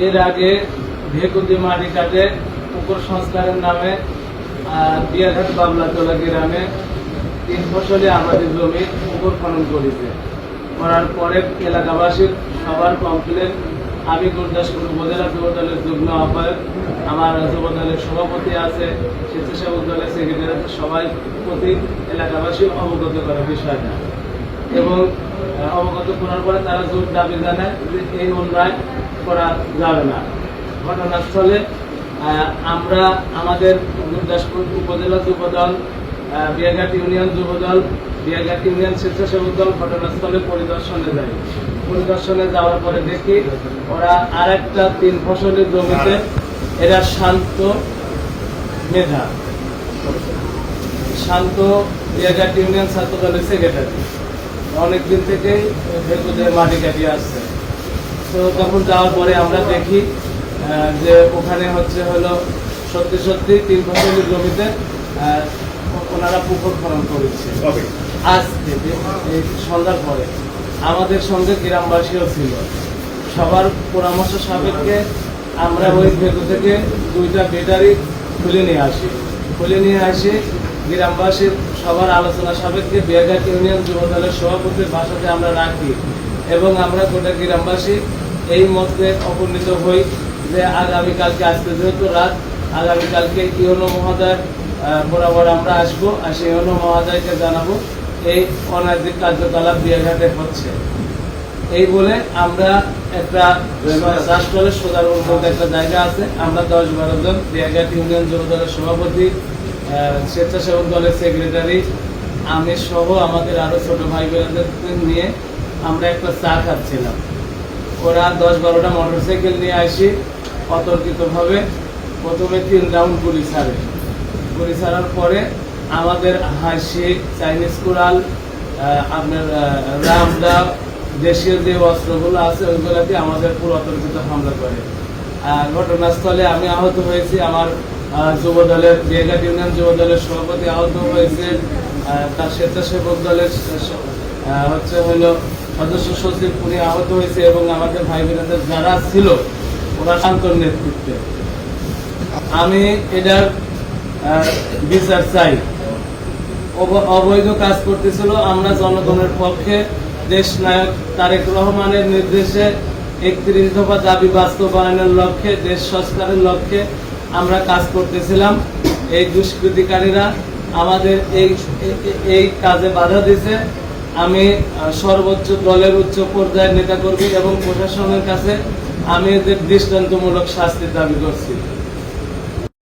এর আগে ভেকুদি মাটি কাটে পুকুর সংস্কারের নামে আহ, বিয়াঘাট বাবলাতলা গ্রামে তিন ফসলি আমাদের জমি পুকুর খনন করেছে। করার পরে এলাকাবাসীর সবার কমপ্লেন আমি গুরদাসপুর উপজেলা যুব দলের যুগ্ম আহ্বায়ক আমার যুব দলের সভাপতি আছে স্বেচ্ছাসেবক দলের সেক্রেটারি আছে সবাই প্রতি এলাকাবাসী অবগত করার বিষয়টা। এবং অবগত করার পরে তারা জোর দাবি জানায় যে এই উন্নয়ন করা যাবে না। ঘটনাস্থলে আমরা আমাদের গুরদাসপুর উপজেলা যুবদল বিয়াঘাট ইউনিয়ন যুবদল বিয়াঘাট ইউনিয়ন স্বেচ্ছাসেবক দল ঘটনাস্থলে পরিদর্শনে যাই। পরিদর্শনে যাওয়ার পরে দেখি ওরা আর একটা তিন ফসলের জমিতে এরা শান্ত মেধা। শান্ত বিয়াঘাট ইউনিয়ন ছাত্র দলের সেক্রেটারি অনেকদিন থেকেই মাটি কাটিয়ে আসছে। তো তখন যাওয়ার পরে আমরা দেখি যে ওখানে হচ্ছে হলো সত্যি সত্যি তিন ফসলের জমিতে ওনারা পুকুর খনন করেছে। আজ থেকে এই সন্ধ্যার পরে। আমাদের সঙ্গে গ্রামবাসীও ছিল। সবার পরামর্শ সাপেক্ষে আমরা ওই ভেতর থেকে দুইটা ব্যাটারি খুলে নিয়ে আসি। খুলে নিয়ে আসি গ্রামবাসীর সবার আলোচনা সাপেক্ষে বিয়াঘাট ইউনিয়ন যুব দলের সভাপতির বাসাতে আমরা রাখি এবং আমরা গোটা গ্রামবাসী এই মতে অপনীত হই যে আগামীকালকে আজকে যেহেতু রাত আগামীকালকে ইউনো মহোদয় বরাবর আমরা আসব আর সেই ইউনো মহোদয়কে জানাব এই অনৈতিক কার্যকলাপ বিয়াঘাটে হচ্ছে। এই বলে আমরা একটা রাষ্ট্রের সোজার বলতে একটা জায়গা আছে। আমরা দশ বারো জন বিয়াঘাট ইউনিয়ন যুব দলের সভাপতি স্বেচ্ছাসেবক দলের সেক্রেটারি আমি সহ আমাদের আরও ছোট ভাই বোনদের নিয়ে আমরা একটা চা খাচ্ছিলাম। ওরা দশ বারোটা মোটরসাইকেল নিয়ে আসি, অতর্কিতভাবে। প্রথমে তিন রাউন্ড গুলি ছাড়ে। গুলি ছাড়ার পরে আমাদের হাসি চাইনিজ কুড়াল আপনার রামদা, দেশীয় যে অস্ত্রগুলো আছে ওইগুলোকে আমাদের পুরো অতর্কিত হামলা করে। আর ঘটনাস্থলে আমি আহত হয়েছি। আমার যুব দলের বিয়েঘাট ইউনিয়ন যুব দলের সভাপতি আহত হয়েছে তার স্বেচ্ছাসেবক দলের হচ্ছে হলো সদস্য সচিব উনি আহত হয়েছে এবং আমাদের ভাই বোনেদের যারা ছিল, ওরা শান্তর নেতৃত্বে। আমি এটার বিচার চাই। অবৈধ কাজ করতেছিল, আমরা জনগণের পক্ষে দেশ নায়ক তারেক রহমানের নির্দেশে একত্রিশ দফা দাবি বাস্তবায়নের লক্ষ্যে, দেশ সংস্কারের লক্ষ্যে আমরা কাজ করতেছিলাম। এই দুষ্কৃতিকারীরা আমাদের এই এই কাজে বাধা দিছে আমি সর্বোচ্চ দলের উচ্চ পর্যায়ের নেতাকর্মী এবং প্রশাসনের কাছে আমি এদের দৃষ্টান্তমূলক শাস্তি দাবি করছি।